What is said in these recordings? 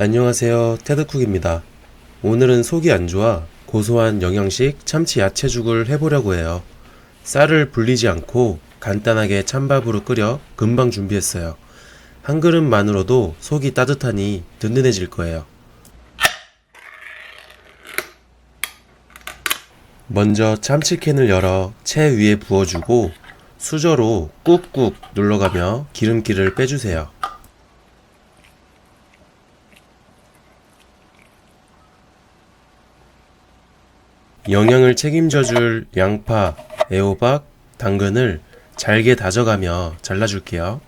안녕하세요. 테드쿡입니다. 오늘은 속이 안 좋아 고소한 영양식 참치 야채죽을 해보려고 해요. 쌀을 불리지 않고 간단하게 찬밥으로 끓여 금방 준비했어요. 한 그릇만으로도 속이 따뜻하니 든든해질 거예요. 먼저 참치캔을 열어 채 위에 부어주고 수저로 꾹꾹 눌러가며 기름기를 빼주세요. 영양을 책임져 줄 양파, 애호박, 당근을 잘게 다져가며 잘라줄게요.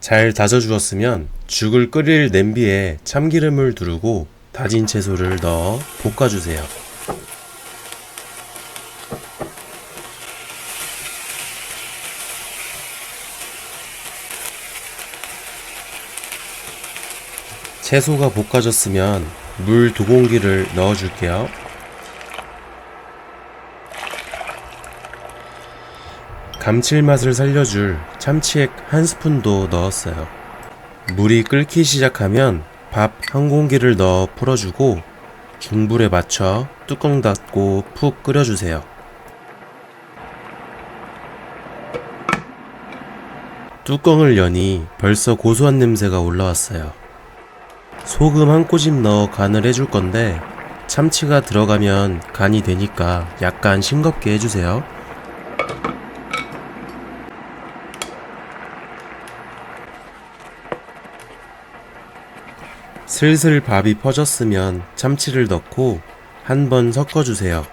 잘 다져주었으면 죽을 끓일 냄비에 참기름을 두르고 다진 채소를 넣어 볶아주세요. 채소가 볶아졌으면 물 두 공기를 넣어줄게요. 감칠맛을 살려줄 참치액 한 스푼도 넣었어요. 물이 끓기 시작하면 밥 한 공기를 넣어 풀어주고 중불에 맞춰 뚜껑 닫고 푹 끓여주세요. 뚜껑을 여니 벌써 고소한 냄새가 올라왔어요. 소금 한 꼬집 넣어 간을 해줄 건데 참치가 들어가면 간이 되니까 약간 싱겁게 해주세요. 슬슬 밥이 퍼졌으면 참치를 넣고 한번 섞어주세요.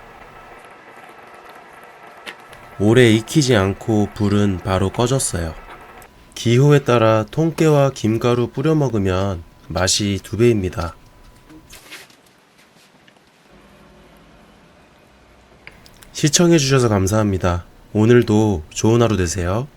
오래 익히지 않고 불은 바로 꺼졌어요. 기호에 따라 통깨와 김가루 뿌려 먹으면 맛이 두 배입니다. 시청해주셔서 감사합니다. 오늘도 좋은 하루 되세요.